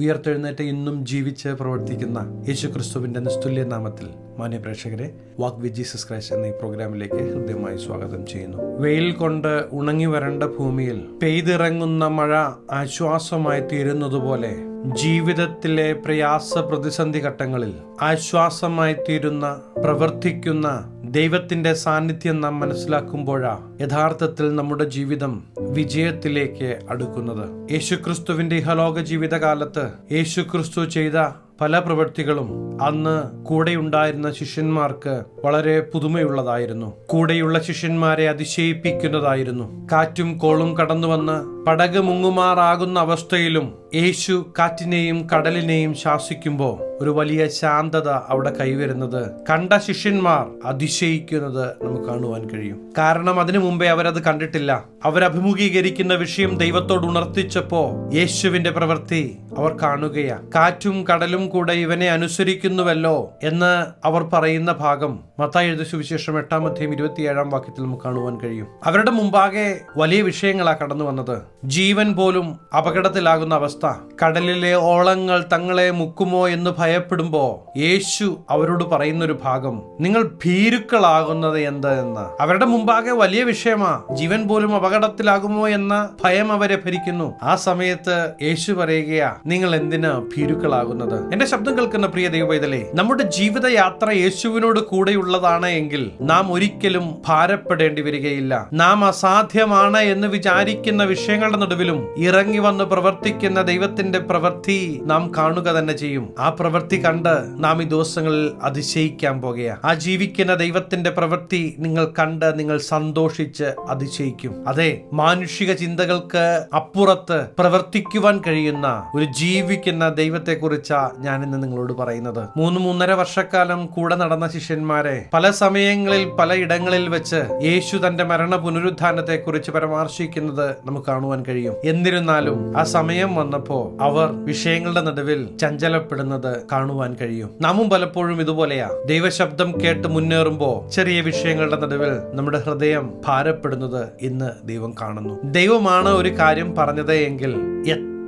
ഉയർത്തെഴുന്നേറ്റ് ഇന്നും ജീവിച്ച് പ്രവർത്തിക്കുന്ന യേശുക്രിസ്തുവിന്റെ നിസ്തുല്യ നാമത്തിൽ മാന്യ വാക്ക് വിത്ത് ജീസസ് ക്രൈസ്റ്റ് എന്ന ഈ പ്രോഗ്രാമിലേക്ക് ഹൃദ്യമായി സ്വാഗതം ചെയ്യുന്നു. വെയിൽ കൊണ്ട് ഉണങ്ങി വരേണ്ട ഭൂമിയിൽ പെയ്തിറങ്ങുന്ന മഴ ആശ്വാസമായി തീരുന്നതുപോലെ ജീവിതത്തിലെ പ്രയാസ പ്രതിസന്ധി ഘട്ടങ്ങളിൽ ആശ്വാസമായി തീരുന്ന പ്രവർത്തിക്കുന്ന ദൈവത്തിന്റെ സാന്നിധ്യം നാം മനസ്സിലാക്കുമ്പോഴാ യഥാർത്ഥത്തിൽ നമ്മുടെ ജീവിതം വിജയത്തിലേക്ക് അടുക്കുന്നത്. യേശുക്രിസ്തുവിന്റെ ഇഹലോക ജീവിതകാലത്ത് യേശുക്രിസ്തു ചെയ്ത പല പ്രവൃത്തികളും അന്ന് കൂടെയുണ്ടായിരുന്ന ശിഷ്യന്മാർക്ക് വളരെ പുതുമയുള്ളതായിരുന്നു. കൂടെയുള്ള ശിഷ്യന്മാരെ അതിശയിപ്പിക്കുന്നതായിരുന്നു. കാറ്റും കോളും കടന്നു വന്ന് പടക് മുങ്ങുമാറാകുന്ന അവസ്ഥയിലും യേശു കാറ്റിനെയും കടലിനെയും ശാസിക്കുമ്പോൾ ഒരു വലിയ ശാന്തത അവിടെ കൈവരുന്നത് കണ്ട ശിഷ്യന്മാർ അതിശയിക്കുന്നത് നമുക്ക് കാണുവാൻ കഴിയും. കാരണം അതിനു മുമ്പേ അവരത് കണ്ടിട്ടില്ല. അവരഭിമുഖീകരിക്കുന്ന വിഷയം ദൈവത്തോട് ഉണർത്തിച്ചപ്പോ യേശുവിന്റെ പ്രവൃത്തി അവർ കാണുകയാ കാറ്റും കടലും കൂടെ ഇവനെ അനുസരിക്കുന്നുവല്ലോ എന്ന് അവർ പറയുന്ന ഭാഗം മത്തായി എഴുത സുവിശേഷം എട്ടാം അധ്യയം ഇരുപത്തിയേഴാം വാക്യത്തിൽ നമുക്ക് കാണുവാൻ കഴിയും. അവരുടെ മുമ്പാകെ വലിയ വിഷയങ്ങളാ കടന്നു വന്നത് ജീവൻ പോലും അപകടത്തിലാകുന്ന അവസ്ഥ. കടലിലെ ഓളങ്ങൾ തങ്ങളെ മുക്കുമോ എന്ന് ഭയപ്പെടുമ്പോ യേശു അവരോട് പറയുന്നൊരു ഭാഗം നിങ്ങൾ ഭീരുക്കളാകുന്നത് എന്ത് എന്ന്? അവരുടെ മുമ്പാകെ വലിയ വിഷയമാ ജീവൻ പോലും അപകടത്തിലാകുമോ എന്ന ഭയം അവരെ ഭരിക്കുന്നു. ആ സമയത്ത് യേശു പറയുകയാ നിങ്ങൾ എന്തിനാ ഭീരുക്കളാകുന്നത്? എന്റെ ശബ്ദം കേൾക്കുന്ന പ്രിയ ദൈവവൈതലേ നമ്മുടെ ജീവിതയാത്ര യേശുവിനോട് കൂടെയുള്ളതാണ് എങ്കിൽ നാം ഒരിക്കലും ഭാരപ്പെടേണ്ടി വരികയില്ല. നാം അസാധ്യമാണ് എന്ന് വിചാരിക്കുന്ന വിഷയങ്ങളുടെ നടുവിലും ഇറങ്ങി വന്ന് പ്രവർത്തിക്കുന്ന ദൈവത്തിന്റെ പ്രവൃത്തി നാം കാണുക തന്നെ ചെയ്യും. ആ പ്രവൃത്തി കണ്ട് നാം ഈ ദിവസങ്ങളിൽ അതിശയിക്കാൻ പോകുക ആ ജീവിക്കുന്ന ദൈവത്തിന്റെ പ്രവൃത്തി നിങ്ങൾ കണ്ട് നിങ്ങൾ സന്തോഷിച്ച് അതിശയിക്കും. അതെ മാനുഷിക ചിന്തകൾക്ക് അപ്പുറത്ത് പ്രവർത്തിക്കുവാൻ കഴിയുന്ന ഒരു ജീവിക്കുന്ന ദൈവത്തെ കുറിച്ചാണ് ഞാൻ ഇന്ന് നിങ്ങളോട് പറയുന്നത്. മൂന്ന് മൂന്നര വർഷക്കാലം കൂടെ നടന്ന ശിഷ്യന്മാരെ പല സമയങ്ങളിൽ പല ഇടങ്ങളിൽ വെച്ച് യേശു തന്റെ മരണ പുനരുദ്ധാനത്തെ കുറിച്ച് പരാമർശിക്കുന്നത് നമുക്ക് കാണുവാൻ കഴിയും. എന്നിരുന്നാലും ആ സമയം വന്നപ്പോ അവർ വിഷയങ്ങളുടെ നടുവിൽ ചഞ്ചലപ്പെടുന്നത് കാണുവാൻ കഴിയും. നാമും പലപ്പോഴും ഇതുപോലെയാ. ദൈവശബ്ദം കേട്ട് മുന്നേറുമ്പോ ചെറിയ വിഷയങ്ങളുടെ നടുവിൽ നമ്മുടെ ഹൃദയം ഭാരപ്പെടുന്നത് ഇന്ന് ദൈവം കാണുന്നു. ദൈവമാണ് ഒരു കാര്യം പറഞ്ഞത് എങ്കിൽ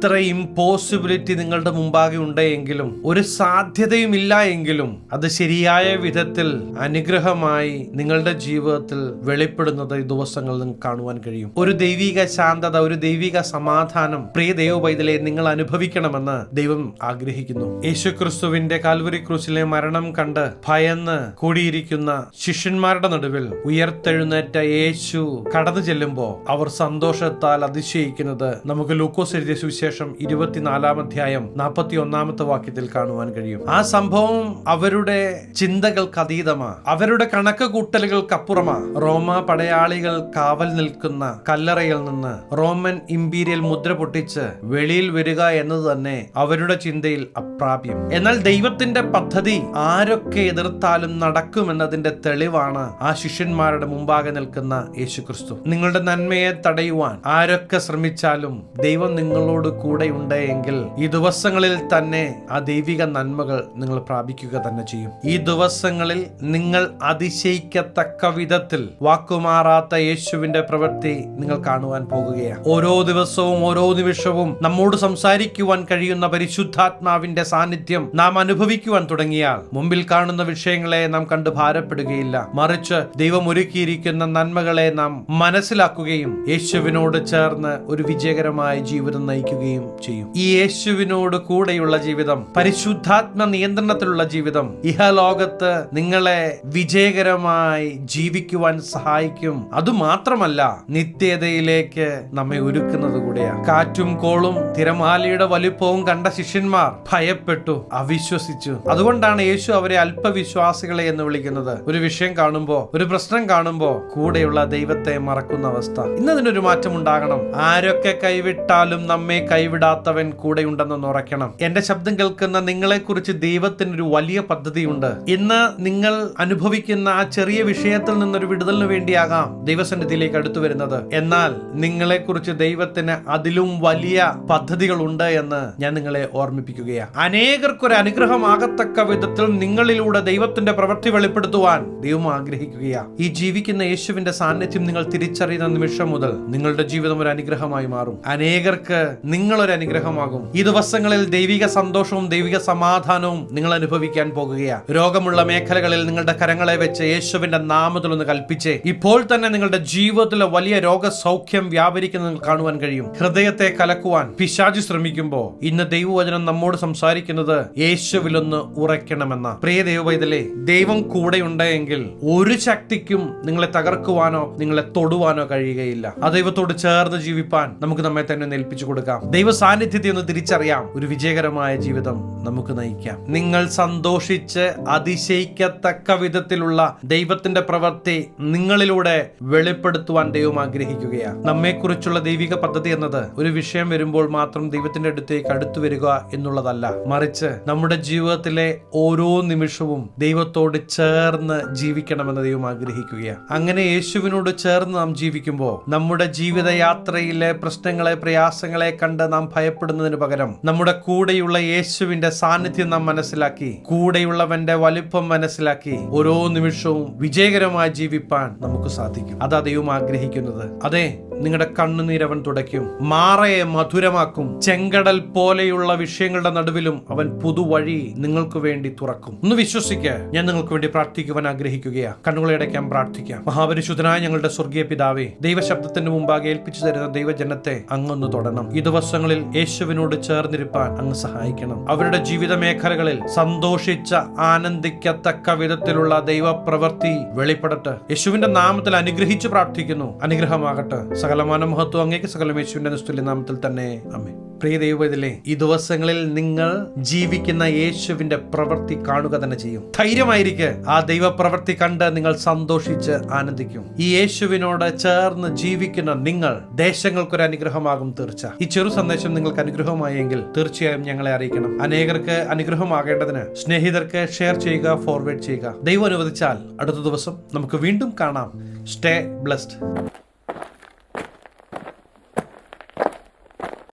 എത്ര പോസിബിലിറ്റി നിങ്ങളുടെ മുമ്പാകെ ഉണ്ടെങ്കിലും ഒരു സാധ്യതയും ഇല്ല എങ്കിലും അത് ശരിയായ വിധത്തിൽ അനുഗ്രഹമായി നിങ്ങളുടെ ജീവിതത്തിൽ വെളിപ്പെടുന്നത് ഈ ദിവസങ്ങളിൽ നിങ്ങൾക്ക് കാണുവാൻ കഴിയും. ഒരു ദൈവിക ശാന്തത ഒരു ദൈവിക സമാധാനം പ്രിയ ദൈവ പൈതലെ നിങ്ങൾ അനുഭവിക്കണമെന്ന് ദൈവം ആഗ്രഹിക്കുന്നു. യേശുക്രിസ്തുവിന്റെ കാൽവരി ക്രൂസിലെ മരണം കണ്ട് ഭയന്ന് കൂടിയിരിക്കുന്ന ശിഷ്യന്മാരുടെ നടുവിൽ ഉയർത്തെഴുന്നേറ്റ യേശു കടന്നു ചെല്ലുമ്പോ അവർ സന്തോഷത്താൽ അതിശയിക്കുന്നത് നമുക്ക് ലൂക്കോസ് എഴുതിയ സുവിശേഷം ഇരുപത്തിനാലാം അധ്യായം നാൽപ്പത്തി ഒന്നാമത്തെ വാക്യത്തിൽ കാണുവാൻ കഴിയും. ആ സംഭവം അവരുടെ ചിന്തകൾക്ക് അതീതമാ. അവരുടെ കണക്ക് കൂട്ടലുകൾക്ക് അപ്പുറമാ റോമ പടയാളികൾ കാവൽ നിൽക്കുന്ന കല്ലറയിൽ നിന്ന് റോമൻ ഇമ്പീരിയൽ മുദ്ര പൊട്ടിച്ച് വെളിയിൽ വരിക എന്നത് തന്നെ അവരുടെ ചിന്തയിൽ അപ്രാപ്യം. എന്നാൽ ദൈവത്തിന്റെ പദ്ധതി ആരൊക്കെ എതിർത്താലും നടക്കുമെന്നതിന്റെ തെളിവാണ് ആ ശിഷ്യന്മാരുടെ മുമ്പാകെ നിൽക്കുന്ന യേശുക്രിസ്തു. നിങ്ങളുടെ നന്മയെ തടയുവാൻ ആരൊക്കെ ശ്രമിച്ചാലും ദൈവം നിങ്ങളോട് കൂടെ ഉണ്ട് എങ്കിൽ ഈ ദിവസങ്ങളിൽ തന്നെ ആ ദൈവിക നന്മകൾ നിങ്ങൾ പ്രാപിക്കുക തന്നെ ചെയ്യും. ഈ ദിവസങ്ങളിൽ നിങ്ങൾ അതിശയിക്കത്തക്ക വിധത്തിൽ വാക്കുമാറാത്ത യേശുവിന്റെ പ്രവൃത്തി നിങ്ങൾ കാണുവാൻ പോകുകയാണ്. ഓരോ ദിവസവും ഓരോ നിമിഷവും നമ്മോട് സംസാരിക്കുവാൻ കഴിയുന്ന പരിശുദ്ധാത്മാവിന്റെ സാന്നിധ്യം നാം അനുഭവിക്കുവാൻ തുടങ്ങിയാൽ മുമ്പിൽ കാണുന്ന വിഷയങ്ങളെ നാം കണ്ട് ഭാരപ്പെടുകയില്ല. മറിച്ച് ദൈവം ഒരുക്കിയിരിക്കുന്ന നന്മകളെ നാം മനസ്സിലാക്കുകയും യേശുവിനോട് ചേർന്ന് ഒരു വിജയകരമായ ജീവിതം നയിക്കുകയും ചെയ്യും. ഈ യേശുവിനോട് കൂടെയുള്ള ജീവിതം പരിശുദ്ധാത്മ നിയന്ത്രണത്തിലുള്ള ജീവിതം ഇഹലോകത്ത് നിങ്ങളെ വിജയകരമായി ജീവിക്കുവാൻ സഹായിക്കും. അതുമാത്രമല്ല നിത്യതയിലേക്ക് നമ്മെ ഒരുക്കുന്നത് കൂടെയാണ്. കാറ്റും കോളും തിരമാലയുടെ വലിപ്പവും കണ്ട ശിഷ്യന്മാർ ഭയപ്പെട്ടു അവിശ്വസിച്ചു. അതുകൊണ്ടാണ് യേശു അവരെ അല്പവിശ്വാസികളെ എന്ന് വിളിക്കുന്നത്. ഒരു വിഷയം കാണുമ്പോ ഒരു പ്രശ്നം കാണുമ്പോ കൂടെയുള്ള ദൈവത്തെ മറക്കുന്ന അവസ്ഥ. ഇന്നതിനൊരു മാറ്റം ഉണ്ടാകണം ആരൊക്കെ കൈവിട്ടാലും നമ്മെ കൈവിടാത്തവൻ കൂടെയുണ്ടെന്ന് ഉറക്കണം എന്റെ ശബ്ദം കേൾക്കുന്ന നിങ്ങളെക്കുറിച്ച് ദൈവത്തിന് ഒരു വലിയ പദ്ധതിയുണ്ട്. ഇന്ന് നിങ്ങൾ അനുഭവിക്കുന്ന ആ ചെറിയ വിഷയത്തിൽ നിന്നൊരു വിടുതലിന് വേണ്ടിയാകാം ദൈവസന്നിധിയിലേക്ക് അടുത്തു വരുന്നത്. എന്നാൽ നിങ്ങളെക്കുറിച്ച് ദൈവത്തിന് അതിലും വലിയ പദ്ധതികളുണ്ട് എന്ന് ഞാൻ നിങ്ങളെ ഓർമ്മിപ്പിക്കുകയാണ് അനേകർക്കൊരു അനുഗ്രഹമാകത്തക്ക വിധത്തിൽ നിങ്ങളിലൂടെ ദൈവത്തിന്റെ പ്രവൃത്തി വെളിപ്പെടുത്തുവാൻ ദൈവം ആഗ്രഹിക്കുകയാണ് ഈ ജീവിക്കുന്ന യേശുവിന്റെ സാന്നിധ്യം നിങ്ങൾ തിരിച്ചറിയുന്ന നിമിഷം മുതൽ നിങ്ങളുടെ ജീവിതം ഒരു അനുഗ്രഹമായി മാറും. അനേകർക്ക് നിങ്ങളൊരു അനുഗ്രഹമാകും. ഈ ദിവസങ്ങളിൽ ദൈവിക സന്തോഷവും ദൈവിക സമാധാനവും നിങ്ങൾ അനുഭവിക്കാൻ പോകുകയാണ് രോഗമുള്ള മേഖലകളിൽ നിങ്ങളുടെ കരങ്ങളെ വെച്ച് യേശുവിന്റെ നാമത്തിൽ ഒന്ന് കൽപ്പിച്ച് ഇപ്പോൾ തന്നെ നിങ്ങളുടെ ജീവിതത്തിലെ വലിയ രോഗസൗഖ്യം വ്യാപരിക്കുന്നത് നിങ്ങൾക്ക് കാണുവാൻ കഴിയും. ഹൃദയത്തെ കലക്കുവാൻ പിശാചി ശ്രമിക്കുമ്പോൾ ഇന്ന് ദൈവവചനം നമ്മോട് സംസാരിക്കുന്നത് യേശുവിലൊന്ന് ഉറയ്ക്കണമെന്ന. പ്രിയ ദൈവവൈതലേ ദൈവം കൂടെ ഉണ്ടെങ്കിൽ ഒരു ശക്തിക്കും നിങ്ങളെ തകർക്കുവാനോ നിങ്ങളെ തൊടുവാനോ കഴിയുകയില്ല. ആ ദൈവത്തോട് ചേർന്ന് ജീവിപ്പാൻ നമുക്ക് നമ്മെ തന്നെ നേൽപ്പിച്ചു കൊടുക്കാം. ദൈവ സാന്നിധ്യത്തെ ഒന്ന് തിരിച്ചറിയാം. ഒരു വിജയകരമായ ജീവിതം നമുക്ക് നയിക്കാം. നിങ്ങൾ സന്തോഷിച്ച് അതിശയിക്കത്തക്ക വിധത്തിലുള്ള ദൈവത്തിന്റെ പ്രവൃത്തി നിങ്ങളിലൂടെ വെളിപ്പെടുത്തുവാൻ ദൈവം ആഗ്രഹിക്കുകയാണ്. നമ്മെക്കുറിച്ചുള്ള ദൈവിക പദ്ധതി എന്നത് ഒരു വിഷയം വരുമ്പോൾ മാത്രം ദൈവത്തിന്റെ അടുത്തേക്ക് അടുത്തു വരിക എന്നുള്ളതല്ല. മറിച്ച് നമ്മുടെ ജീവിതത്തിലെ ഓരോ നിമിഷവും ദൈവത്തോട് ചേർന്ന് ജീവിക്കണമെന്ന് ദൈവം ആഗ്രഹിക്കുകയാണ്. അങ്ങനെ യേശുവിനോട് ചേർന്ന് നാം ജീവിക്കുമ്പോൾ നമ്മുടെ ജീവിതയാത്രയിലെ പ്രശ്നങ്ങളെ പ്രയാസങ്ങളെ കണ്ട് നാം ഭയപ്പെടുന്നതിന് പകരം നമ്മുടെ കൂടെയുള്ള യേശുവിന്റെ സാന്നിധ്യം നാം മനസ്സിലാക്കി കൂടെയുള്ളവന്റെ വലിപ്പം മനസ്സിലാക്കി ഓരോ നിമിഷവും വിജയകരമായി ജീവിപ്പാൻ നമുക്ക് സാധിക്കും. അതാ ദൈവം ആഗ്രഹിക്കുന്നത്. അതെ നിങ്ങളുടെ കണ്ണുനീരവൻ തുടയ്ക്കും. മാറയെ മധുരമാക്കും. ചെങ്കടൽ പോലെയുള്ള വിഷയങ്ങളുടെ നടുവിലും അവൻ പുതുവഴി നിങ്ങൾക്ക് വേണ്ടി തുറക്കും. ഒന്ന് വിശ്വസിക്കുക ഞാൻ നിങ്ങൾക്ക് വേണ്ടി പ്രാർത്ഥിക്കുവാൻ ആഗ്രഹിക്കുകയാണ് കണ്ണുകളെ അടയ്ക്കാൻ പ്രാർത്ഥിക്കാം. മഹാപരിശുദ്ധനായ ഞങ്ങളുടെ സ്വർഗീയ പിതാവേ ദൈവശബ്ദത്തിന്റെ മുമ്പാകെ ഏൽപ്പിച്ചു തരുന്ന ദൈവജനത്തെ അങ്ങൊന്ന് തൊടണം. ഈ ദിവസങ്ങളിൽ യേശുവിനോട് ചേർന്നിരിപ്പാൻ അങ്ങ് സഹായിക്കണം. അവരുടെ ജീവിത മേഖലകളിൽ സന്തോഷിച്ച ആനന്ദിക്കത്തക്ക വിധത്തിലുള്ള ദൈവപ്രവൃത്തി വെളിപ്പെടട്ടെ. യേശുവിന്റെ നാമത്തിൽ അനുഗ്രഹിച്ചു പ്രാർത്ഥിക്കുന്നു. അനുഗ്രഹമാകട്ടെ. സകലമാന മഹത്വം അങ്ങേക്ക് സകലം യേശുവിന്റെ നിസ്തുല്യ നാമത്തിൽ തന്നെ. അമ്മേ പ്രിയ ദൈവത്തിലെ ഈ ദിവസങ്ങളിൽ നിങ്ങൾ ജീവിക്കുന്ന യേശുവിന്റെ പ്രവൃത്തി കാണുക തന്നെ ചെയ്യും. ധൈര്യമായിരിക്കെ ആ ദൈവപ്രവൃത്തി കണ്ട് നിങ്ങൾ സന്തോഷിച്ച് ആനന്ദിക്കും. ഈ യേശുവിനോട് ചേർന്ന് ജീവിക്കുന്ന നിങ്ങൾ ദേശങ്ങൾക്കൊരു അനുഗ്രഹമാകും തീർച്ച. ഈ ചെറു സന്ദേശം നിങ്ങൾക്ക് അനുഗ്രഹമായെങ്കിൽ തീർച്ചയായും ഞങ്ങളെ അറിയിക്കണം. അനേകർക്ക് അനുഗ്രഹമാകേണ്ടതിന് സ്നേഹിതർക്ക് ഷെയർ ചെയ്യുക ഫോർവേഡ് ചെയ്യുക. ദൈവം അനുവദിച്ചാൽ അടുത്ത ദിവസം നമുക്ക് വീണ്ടും കാണാം. Stay blessed.